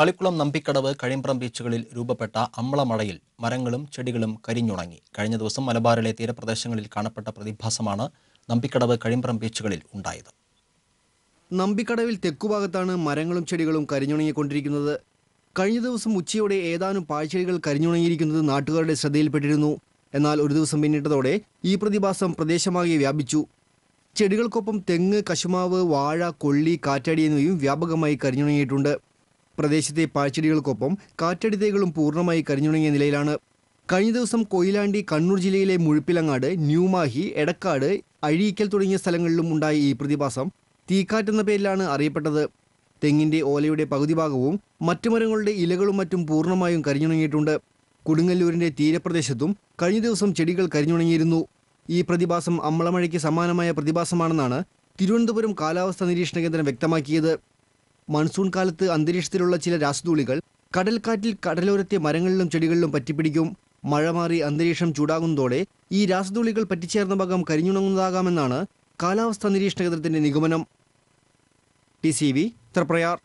തളിക്കുളം നമ്പിക്കടവ് കഴിമ്പ്രം ബീച്ചുകളിൽ രൂപപ്പെട്ട അമ്ലമഴയിൽ മരങ്ങളും ചെടികളും കരിഞ്ഞുണങ്ങി. കഴിഞ്ഞ ദിവസം മലബാറിലെ തീരപ്രദേശങ്ങളിൽ കാണപ്പെട്ട പ്രതിഭാസമാണ് നമ്പിക്കടവ് കഴിമ്പ്രം ബീച്ചുകളിൽ ഉണ്ടായത്. നമ്പിക്കടവിൽ തെക്കുഭാഗത്താണ് മരങ്ങളും ചെടികളും കരിഞ്ഞുണങ്ങിക്കൊണ്ടിരിക്കുന്നത്. കഴിഞ്ഞ ദിവസം ഉച്ചയോടെ ഏതാനും പാഴ്ചെടികൾ കരിഞ്ഞുണങ്ങിയിരിക്കുന്നത് നാട്ടുകാരുടെ ശ്രദ്ധയിൽപ്പെട്ടിരുന്നു. എന്നാൽ ഒരു ദിവസം പിന്നിട്ടതോടെ ഈ പ്രതിഭാസം പ്രദേശമാകെ വ്യാപിച്ചു. ചെടികൾക്കൊപ്പം തെങ്ങ് കശുമാവ് വാഴ കൊള്ളി കാറ്റാടി എന്നിവയും വ്യാപകമായി കരിഞ്ഞുണങ്ങിയിട്ടുണ്ട്. പ്രദേശത്തെ പാഴ്ചെടികൾക്കൊപ്പം കാറ്റടിതകളും പൂർണമായി കരിഞ്ഞുണങ്ങിയ നിലയിലാണ്. കഴിഞ്ഞ ദിവസം കൊയിലാണ്ടി കണ്ണൂർ ജില്ലയിലെ മുഴുപ്പിലങ്ങാട് ന്യൂമാഹി എടക്കാട് അഴീക്കൽ തുടങ്ങിയ സ്ഥലങ്ങളിലും ഉണ്ടായ ഈ പ്രതിഭാസം തീക്കാറ്റെന്ന പേരിലാണ് അറിയപ്പെട്ടത്. തെങ്ങിന്റെ ഓലയുടെ പകുതി ഭാഗവും മറ്റു മരങ്ങളുടെ ഇലകളും മറ്റും പൂർണമായും കരിഞ്ഞുണങ്ങിയിട്ടുണ്ട്. കൊടുങ്ങല്ലൂരിന്റെ തീരപ്രദേശത്തും കഴിഞ്ഞ ദിവസം ചെടികൾ കരിഞ്ഞുണങ്ങിയിരുന്നു. ഈ പ്രതിഭാസം അമ്മളമഴയ്ക്ക് സമാനമായ പ്രതിഭാസമാണെന്നാണ് തിരുവനന്തപുരം കാലാവസ്ഥാ നിരീക്ഷണ കേന്ദ്രം വ്യക്തമാക്കിയത്. മൺസൂൺ കാലത്ത് അന്തരീക്ഷത്തിലുള്ള ചില രാസധൂളികൾ കടൽക്കാറ്റിൽ കടലോരത്തെ മരങ്ങളിലും ചെടികളിലും പറ്റിപ്പിടിക്കും. മഴ മാറി അന്തരീക്ഷം ചൂടാകുന്നതോടെ ഈ രാസധൂളികൾ പറ്റിച്ചേർന്ന ഭാഗം കരിഞ്ഞുണങ്ങുന്നതാകാമെന്നാണ് കാലാവസ്ഥാ നിരീക്ഷണ കേന്ദ്രത്തിന്റെ നിഗമനം. T C V Triprayar